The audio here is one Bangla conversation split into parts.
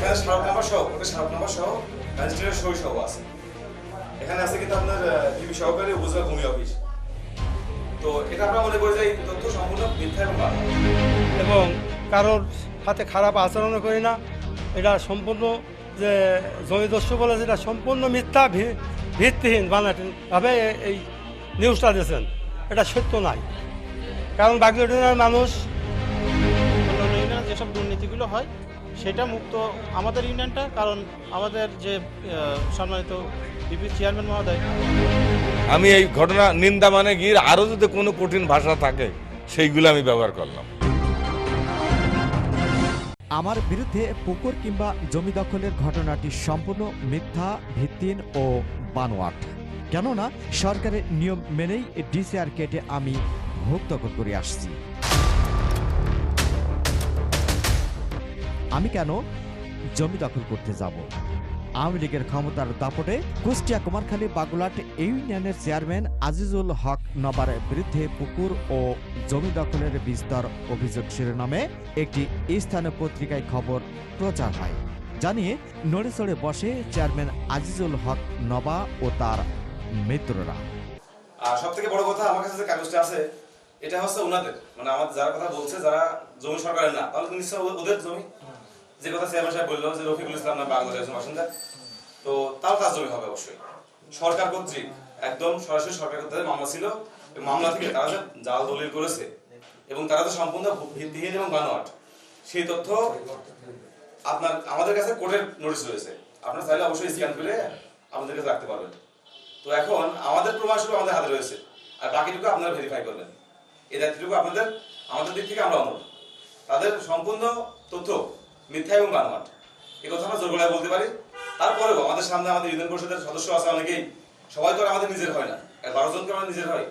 এখানে নাম্বার সহ ওটা স্মারক নাম্বার সহ ম্যাজিস্ট্রেটের সই সহ আছে। এখানে আছে কিন্তু আপনার ডিবি সহকারী উপজেলা ভূমি অফিস তো এটা আমরা মনে করি যে এই তথ্য সম্পূর্ণ মিথ্যা এবং এবং কারোর সাথে খারাপ আচরণও করি না। এটা সম্পূর্ণ যে জমিদস্যু বলে যেটা সম্পূর্ণ মিথ্যা ভি- ভিত্তিহীন বানাভাবে এই নিউজটা দিয়েছেন। এটা সত্য নাই। কারণ বাগলিউডিনের মানুষ যেসব দুর্নীতিগুলো হয় সেটা মুক্ত আমাদের ইউনিয়নটা কারণ আমাদের যে সম্মানিত বিপি চেয়ারম্যান মহোদয়। আমি এই ঘটনা নিন্দা মানে গিয়ে আরও যদি কোনো কঠিন ভাষা থাকে সেইগুলো আমি ব্যবহার করলাম। আমার বিরুদ্ধে পুকুর কিংবা জমি দখলের ঘটনাটি সম্পূর্ণ মিথ্যা ভিত্তিহীন ও বানোয়াট। কেননা সরকারের নিয়ম মেনেই ডিসিআর কেটে আমি ভোগ দখল করে আসছি। আমি কেন জমি দখল করতে যাব? আওয়ামী লীগের ক্ষমতার দাপটে কুষ্টিয়া কুমারখালী বাগুলাট ইউনিয়নের চেয়ারম্যান আজিজুল হক নবার বিরুদ্ধে পুকুর ও জমি দখলের বিস্তর অভিযোগ শিরোনামে একটি স্থানীয় পত্রিকায় খবর প্রচার হয়। জানিয়ে নড়েচড়ে বসে চেয়ারম্যান আজিজুল হক নবা ও তার মিত্ররা। আর সব থেকে বড় কথা আমার কাছে কাগজটা আছে, এটা হচ্ছে ওনাদের। মানে আমাদের যারা কথা বলছে, যারা জমি সরকারের না, তাহলে নিশ্চয় ওদের জমি। যে কথা চেয়ারম্যান সাহেব বলল যে রফিকুল ইসলাম না একজন বাসিন্দা, তো তাও তার জমি হবে অবশ্যই। সরকার কর্তৃক, একদম সরাসরি সরকার কর্তৃক মামলা ছিল মামলা থেকে তারা যে জাল দলিল করেছে এবং তারা তো সম্পূর্ণ ভিত্তিহীন এবং বানোয়াট, সেই তথ্য আপনার, আমাদের কাছে কোর্টের নোটিশ রয়েছে। আপনারা চাইলে অবশ্যই স্ক্যান করে আমাদের কাছে রাখতে পারবেন। তো এখন আমাদের প্রমাণ শুরু আমাদের হাতে রয়েছে, আর বাকিটুকু আপনারা ভেরিফাই করবেন। এই দায়িত্বটুকু আপনাদের, আমাদের দিক থেকে আমরা অনুরোধ তাদের সম্পূর্ণ তথ্য মিথ্যা এবং বানোয়াট এই কথা আমরা জোর গলায় বলতে পারি। তারপরেও আমাদের সামনে আমাদের ইউনিয়ন পরিষদের সদস্য আছে অনেকেই। সবাই তো আমাদের নিজের হয় না। বারো জনকে আমাদের নিজের হয়।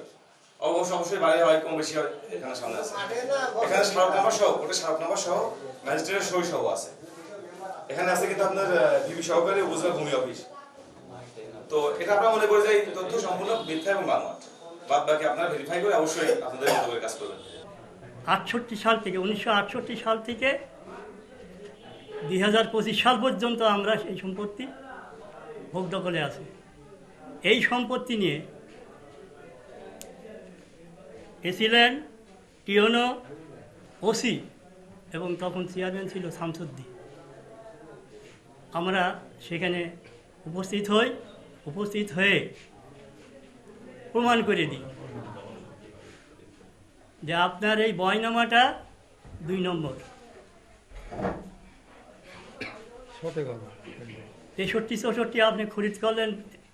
অবশ্য অবশ্যই বাড়ি হয়, কম বেশি হয়, এখানে সামনে আছে। এখানে স্মারক নাম্বার সহ, ওটা স্মারক নাম্বার সহ, ম্যাজিস্ট্রেটের সই সহ আছে। এখানে আছে কিন্তু আপনার ডিবি সহকারী উপজেলা ভূমি অফিস। তো এটা আমরা মনে করি যে এই তথ্য সম্পূর্ণ মিথ্যা এবং বানোয়াট বাদ বাকি আপনারা ভেরিফাই করে অবশ্যই আপনাদের কাজ করবেন। আটষট্টি সাল থেকে, উনিশশো আটষট্টি সাল থেকে দুই হাজার পঁচিশ সাল পর্যন্ত আমরা সেই সম্পত্তি ভোগ দখলে আছি। এই সম্পত্তি নিয়ে এসিলেন টিওনো ওসি এবং তখন চেয়ারম্যান ছিল শামসুদ্দিন। আমরা সেখানে উপস্থিত হই, উপস্থিত হয়ে প্রমাণ করে দিই যে আপনার এই বয়নামাটা দুই নম্বর। তেষট্টি, চৌষট্টি আপনি খরিদ করলেন,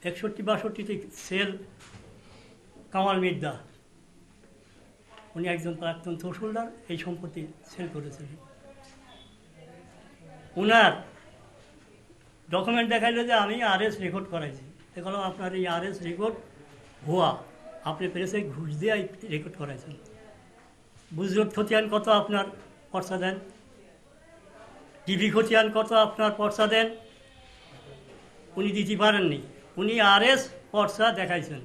একষট্টি বাষট্টিতে সেল কামাল মির্দা উনি একজন প্রাক্তন তহসিলদার, এই সম্পত্তি সেল করেছিলেন উনার ডকুমেন্ট দেখাইলো যে আমি আরএস রেকর্ড করাইছি। দেখলাম আপনার এই আরএস রেকর্ড ভুয়া। আপনি প্রেসে ঘুষ দিয়ে রেকর্ড করাইছেন। গুজরাট খতিয়ান কত আপনার পর্চা দেন? টিভি খতিয়ান কত আপনার পর্চা দেন? উনি দিতে পারেননি। উনি আর এস পর্চা দেখাইছেন।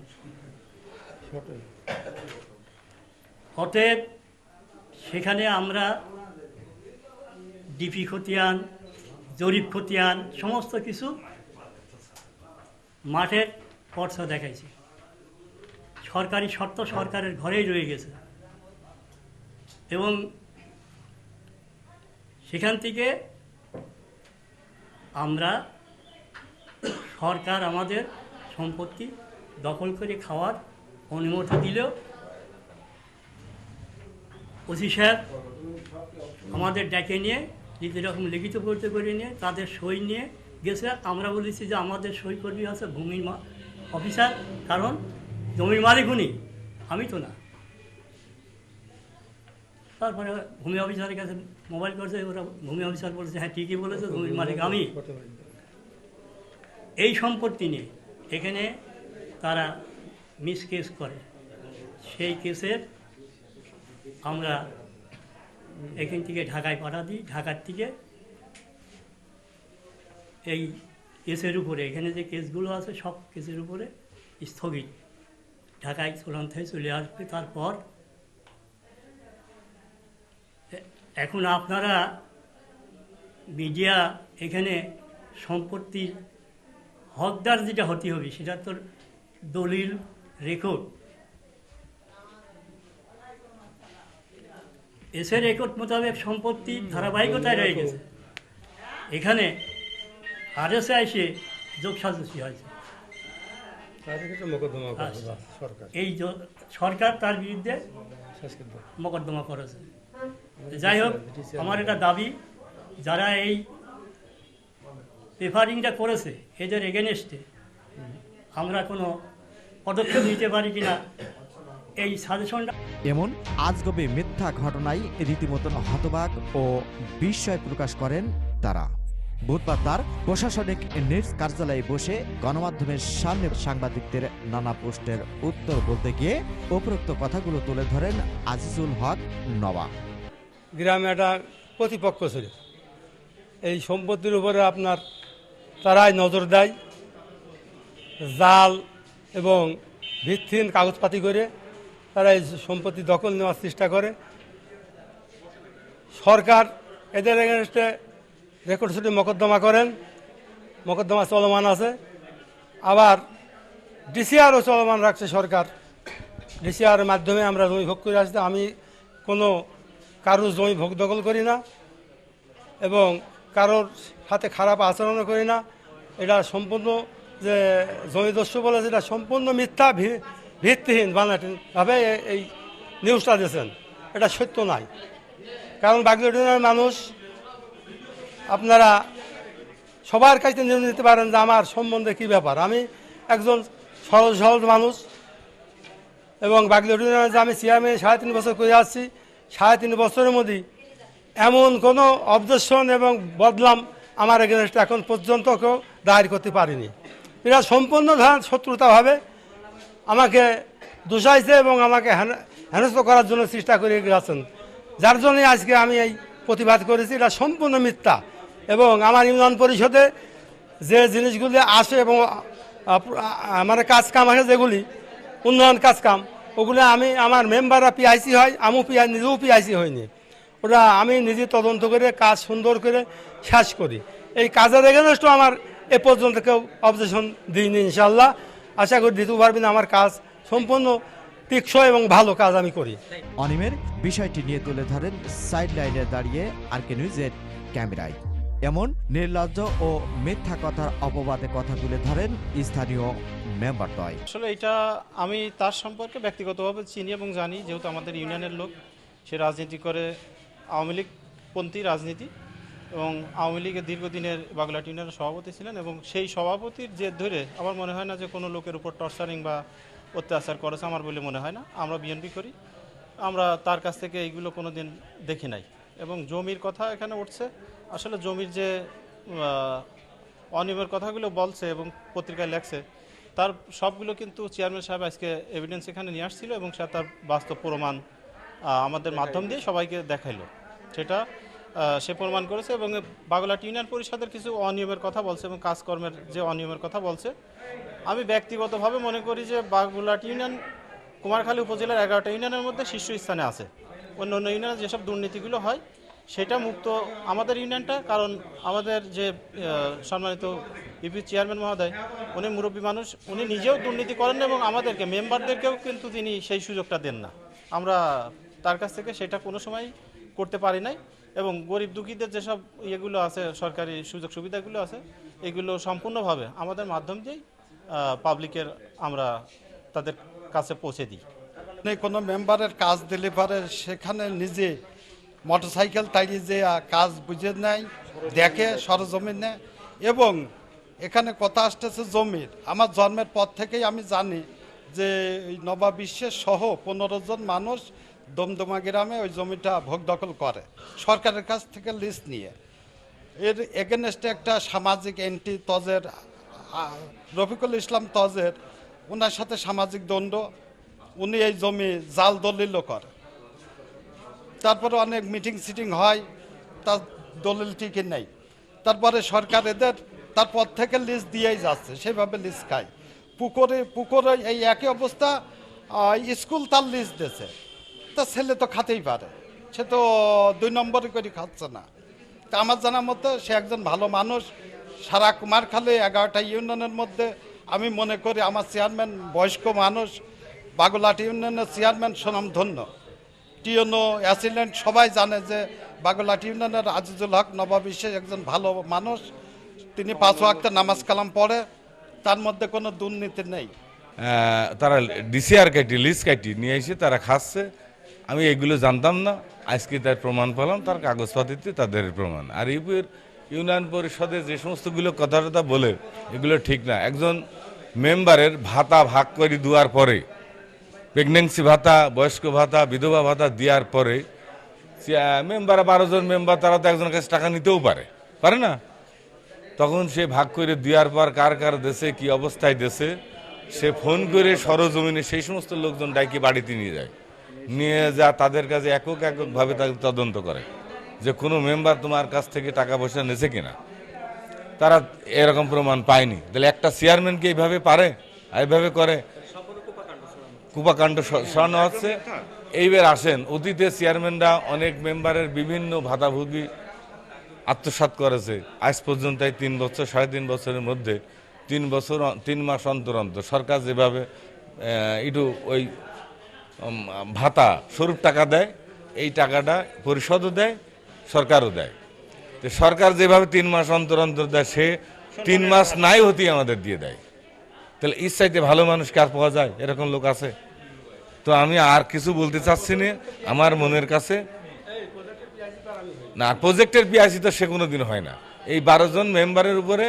অতএব সেখানে আমরা ডিপি খতিয়ান, জরিপ খতিয়ান, সমস্ত কিছু মাঠের পর্চা দেখাইছি। সরকারি শর্ত সরকারের ঘরেই রয়ে গেছে। এবং সেখান থেকে আমরা সরকার আমাদের সম্পত্তি দখল করে খাওয়ার অনুমতি দিলেও ওসি সাহেব আমাদের ডেকে নিয়ে নিজের রকম লিখিত করতে করে নিয়ে, তাদের সই নিয়ে গেছে। আমরা বলেছি যে আমাদের সই কর্মী আছে ভূমির অফিসার, কারণ জমির মালিক উনি, আমি তো না। তারপরে ভূমি অফিসারের কাছে মোবাইল করছে ওরা ভূমি অফিসার বলেছে হ্যাঁ ঠিকই বলেছে ভূমির মালিক আমি। এই সম্পত্তি নিয়ে এখানে তারা মিস কেস করে। সেই কেসের আমরা এখান থেকে ঢাকায় পাঠা দিই। ঢাকার থেকে এই কেসের উপরে এখানে যে কেসগুলো আছে সব কেসের উপরে স্থগিত। ঢাকায় চূড়ান্ত হয়ে চলে আসবে তারপর এ- এখন আপনারা মিডিয়া এখানে সম্পত্তির হকদার যেটা হতে হবে সেটা তোর দলিল রেকর্ড এসে রেকর্ড মোতাবেক সম্পত্তি ধারাবাহিকতায় রয়ে গেছে। এখানে আরএসএ এসে যোগ সাজসি হয়েছে। আচ্ছা। এই সরকার তার বিরুদ্ধে। মোকদ্দমা করেছে। যাই হোক, আমার এটা দাবি, যারা এই পেপারিংটা করেছে, এদের এগেনস্টে আমরা কোনো পদক্ষেপ নিতে পারি কিনা, এই সাজেশনটা এমন আজগবে মিথ্যা ঘটনায় রীতিমতন হতবাক ও বিস্ময় প্রকাশ করেন তারা। বুধবার তার প্রশাসনিক নিজ কার্যালয়ে বসে গণমাধ্যমের সামনে সাংবাদিকদের নানা প্রশ্নের উত্তর বলতে গিয়ে উপরোক্ত কথাগুলো তুলে ধরেন আজিজুল হক নবাব। গ্রামে একটা প্রতিপক্ষ ছিল। এই সম্পত্তির উপরে আপনার তারাই নজর দেয়, জাল এবং ভিত্তিহীন কাগজপাতি করে তারা এই সম্পত্তি দখল নেওয়ার চেষ্টা করে। সরকার এদের এগেনস্টে রেকর্ড শুটে মোকদ্দমা করেন, মকদ্দমা চলমান আছে। আবার ডিসিআরও চলমান রাখছে সরকার। ডিসিআর মাধ্যমে আমরা জমি ভোগ করে আসতে আমি কোনো কারোর জমি ভোগ দখল করি না এবং কারোর সাথে খারাপ আচরণও করি না। এটা সম্পূর্ণ যে জমি দস্যু বলে যেটা সম্পূর্ণ মিথ্যা ভিত্তিহীন বানাটিভাবে এ- এই নিউজটা দিয়েছেন। এটা সত্য নাই কারণ বাগদাটিনের মানুষ, আপনারা সবার কাছে নিয়ে নিতে পারেন যে আমার সম্বন্ধে কী ব্যাপার। আমি একজন সহজ সহজ মানুষ এবং যে আমি চেয়ারম্যান সাড়ে তিন বছর করে আসছি সাড়ে তিন বছরের মধ্যে এমন কোনো অবজেকশন এবং বদলাম আমার এগেনস্ট এখন পর্যন্ত কেউ দায়ের করতে পারিনি। এরা সম্পূর্ণ শত্রুতাভাবে আমাকে দোষাইছে এবং আমাকে হেন- হেনস্থ করার জন্য চেষ্টা করে গেছেন। যার জন্যই আজকে আমি এই প্রতিবাদ করেছি। এটা সম্পূর্ণ মিথ্যা এবং আমার ইউনিয়ন পরিষদে যে জিনিসগুলি আসে এবং আমার কাজ কাম যেগুলি, উন্নয়ন কাজ কাম ওগুলো আমি, আমার মেম্বাররা পিআইসি হয়, আমিও পিআই নিজেও পিআইসি হয়নি ওরা, আমি নিজে তদন্ত করে, কাজ সুন্দর করে শেষ করি। এই কাজের এগেনস্টও আমার এ পর্যন্ত কেউ অবজেকশন দিইনি ইনশাল্লাহ আশা করি দিতেও পারবেন আমার কাজ সম্পূর্ণ টেকসই এবং ভালো কাজ আমি করি। অনিমের বিষয়টি নিয়ে তুলে ধরেন সাইড লাইনে দাঁড়িয়ে আর কে নিউজের ক্যামেরায়। এমন নির্লজ্জ ও মিথ্যা কথার অপবাদে কথা তুলে ধরেন স্থানীয় মেম্বারদ্বয় আসলে এটা আমি তার সম্পর্কে ব্যক্তিগতভাবে চিনি এবং জানি, যেহেতু আমাদের ইউনিয়নের লোক। সে রাজনীতি করে, আওয়ামী লীগপন্থী রাজনীতি এবং আওয়ামী লীগের দীর্ঘদিনের বাগলাট ইউনিয়নের সভাপতি ছিলেন এবং সেই সভাপতির জেদ ধরে আমার মনে হয় না যে কোনো লোকের উপর টর্চারিং বা অত্যাচার করেছে আমার বলে মনে হয় না। আমরা বিএনপি করি। আমরা তার কাছ থেকে এইগুলো কোনো দিন দেখি নাই। এবং জমির কথা এখানে উঠছে। আসলে জমির যে অনিয়মের কথাগুলো বলছে এবং পত্রিকায় লেখছে তার সবগুলো কিন্তু চেয়ারম্যান সাহেব আজকে এভিডেন্স এখানে নিয়ে আসছিল এবং সে তার বাস্তব প্রমাণ আমাদের মাধ্যম দিয়ে সবাইকে দেখাইলো। সেটা সে প্রমাণ করেছে এবং বাগলাট ইউনিয়ন পরিষদের কিছু অনিয়মের কথা বলছে এবং কাজকর্মের যে অনিয়মের কথা বলছে। আমি ব্যক্তিগতভাবে মনে করি যে বাগলাট ইউনিয়ন কুমারখালী উপজেলার এগারোটা ইউনিয়নের মধ্যে শীর্ষস্থানে আছে। অন্য অন্য ইউনিয়নে যেসব দুর্নীতিগুলো হয় সেটা মুক্ত আমাদের ইউনিয়নটা, কারণ আমাদের যে সম্মানিত ইপি চেয়ারম্যান মহোদয়, উনি মুরব্বী মানুষ, উনি নিজেও দুর্নীতি করেন না এবং আমাদেরকে, মেম্বারদেরকেও কিন্তু তিনি সেই সুযোগটা দেন না। আমরা তার কাছ থেকে সেটা কোনো সময় করতে পারি নাই এবং গরিব দুঃখীদের যেসব ইয়েগুলো আছে, সরকারি সুযোগ সুবিধাগুলো আছে, এগুলো সম্পূর্ণভাবে আমাদের মাধ্যম দিয়েই পাবলিকের আমরা তাদের কাছে পৌঁছে দিই। আপনি কোনো মেম্বারের কাজ দিলে পারে সেখানে নিজে মোটরসাইকেল তাইলে যে কাজ বুঝে নেয়, দেখে সরজমিনে এবং এখানে কথা আসতেছে জমির। আমার জন্মের পর থেকেই আমি জানি যে, এই নবাব বিশ্বের সহ পনেরো জন মানুষ দমদমা গ্রামে ওই জমিটা ভোগ দখল করে। সরকারের কাছ থেকে লিস্ট নিয়ে। এর এগেনস্টে একটা সামাজিক এন্টি তজের রফিকুল ইসলাম তজের ওনার সাথে সামাজিক দণ্ড উনি এই জমি জাল দলিল করে। তারপরে অনেক মিটিং সিটিং হয় তার দলিল ঠিকই নেই। তারপরে সরকার এদের তারপর থেকে লিস্ট দিয়েই যাচ্ছে, সেভাবে লিস্ট খায়। পুকুরে পুকুরে এই একই অবস্থা স্কুল তার লিস্ট দিয়েছে। তা ছেলে তো খাতেই পারে, সে তো দুই নম্বরে করে খাচ্ছে না। তা আমার জানার মতো সে একজন ভালো মানুষ, সারা কুমারখালী এগারোটা ইউনিয়নের মধ্যে। আমি মনে করি আমার চেয়ারম্যান বয়স্ক মানুষ, বাগুলাট ইউনিয়নের চেয়ারম্যান সুনামধন্য। টিওনো অ্যাসিডেন্ট সবাই জানে যে বাগুলাট ইউনিয়নের আজিজুল হক নবাবী, সে একজন ভালো মানুষ। তিনি পাঁচ ওয়াক্তে নামাজ কালাম পড়ে, তার মধ্যে কোনো দুর্নীতি নেই। তারা ডিসিআর কাটি লিস্ট কাটি নিয়ে এসে তারা খাচ্ছে। আমি এগুলো জানতাম না। আজকে তার প্রমাণ পেলাম, তার কাগজপাতিতে তাদের প্রমাণ। আর ইউপির ইউনিয়ন পরিষদে যে সমস্তগুলো কথা বলে, এগুলো ঠিক না। একজন মেম্বারের ভাতা ভাগ করে দেওয়ার পরে প্রেগনেন্সি ভাতা, বয়স্ক ভাতা, বিধবা ভাতা দেওয়ার পরে মেম্বার, বারো জন মেম্বার, তারা তো একজনের কাছে টাকা নিতেও পারে। পারে না? তখন সে ভাগ করে দেওয়ার পর কার কার দেশে, কি অবস্থায় দেশে, সে ফোন করে সরজমিনে সেই সমস্ত লোকজন ডাইকে বাড়িতে নিয়ে যায়। নিয়ে যা, তাদের কাছে একক এককভাবে তাদের তদন্ত করে যে কোনো মেম্বার তোমার কাছ থেকে টাকা পয়সা নেছে কিনা। তারা এরকম প্রমাণ পায়নি। তাহলে একটা চেয়ারম্যানকে এইভাবে পারে? এইভাবে করে? কুপাকাণ্ড সরানো হচ্ছে এইবার আসেন, অতীতে চেয়ারম্যানরা অনেক মেম্বারের বিভিন্ন ভাতাভোগী আত্মসাৎ করেছে। আজ পর্যন্ত এই তিন বছর, সাড়ে তিন বছরের মধ্যে, তিন বছর তিন মাস অন্তর অন্তর সরকার যেভাবে একটু ওই ভাতা, স্বরূপ টাকা দেয়, এই টাকাটা পরিষদও দেয়, সরকারও দেয়। তো সরকার যেভাবে তিন মাস অন্তর অন্তর দেয়, সে তিন মাস নাই হতেই আমাদের দিয়ে দেয়। তাহলে ইস চাইতে ভালো মানুষ কার পাওয়া যায়? এরকম লোক আছে। তো আমি আর কিছু বলতে চাচ্ছি না। আমার মনের কাছে না প্রজেক্টের পিআইসি তো সে কোনো দিন হয় না। এই বারো জন মেম্বারের উপরে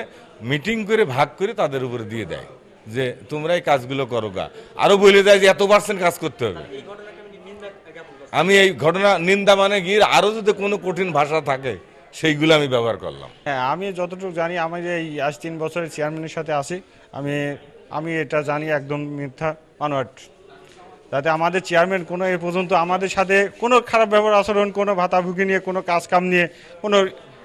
মিটিং করে, ভাগ করে তাদের উপরে দিয়ে দেয় যে, তোমরা এই কাজগুলো করো গা। আরও বলে দেয় যে, এত পার্সেন্ট কাজ করতে হবে। আমি এই ঘটনা, নিন্দা মানে গিয়ে আরও যদি কোনো কঠিন ভাষা থাকে, সেইগুলো আমি ব্যবহার করলাম। হ্যাঁ আমি যতটুকু জানি, আমি যে এই আজ তিন বছরের চেয়ারম্যানের সাথে আছি। আমি আমি এটা জানি একদম মিথ্যা মানোয়াট যাতে আমাদের চেয়ারম্যান কোনো এ পর্যন্ত আমাদের সাথে কোনো খারাপ ব্যবহার আচরণ কোনো ভাতাভুগি নিয়ে কোনো কাজ কাম নিয়ে কোনো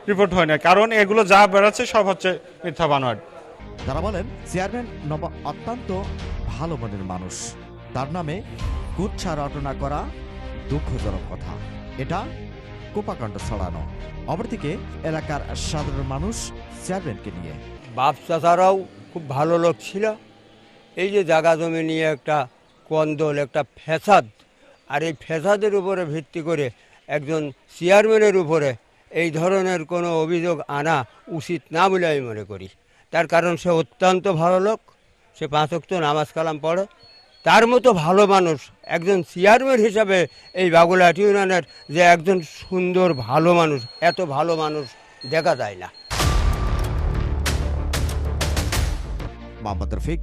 রিপোর্ট হয় না। কারণ এগুলো যা বেড়াচ্ছে সব হচ্ছে মিথ্যা বানোয়াট। তারা বলেন চেয়ারম্যান নব অত্যন্ত ভালো মনের মানুষ। তার নামে কুচ্ছা রটনা করা দুঃখজনক কথা। এটা কোপাকাণ্ড ছড়ানো। অপরদিকে এলাকার সাধারণ মানুষ চেয়ারম্যানকে নিয়ে। বাপ চাচারাও খুব ভালো লোক ছিল। এই যে জায়গা জমি নিয়ে একটা কন্দল, একটা ফ্যাসাদ, আর এই ফ্যাসাদের উপরে ভিত্তি করে একজন চেয়ারম্যানের উপরে এই ধরনের কোনো অভিযোগ আনা উচিত না বলে আমি মনে করি। তার কারণ সে অত্যন্ত ভালো লোক, সে পাঁচক্ত নামাজ কালাম পড়ে। তার মতো ভালো মানুষ একজন চেয়ারম্যান হিসাবে এই বাগুলাট ইউনিয়নের যে একজন সুন্দর ভালো মানুষ, এত ভালো মানুষ দেখা যায় না। Mohammad Rafiq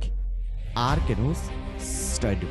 R K news twenty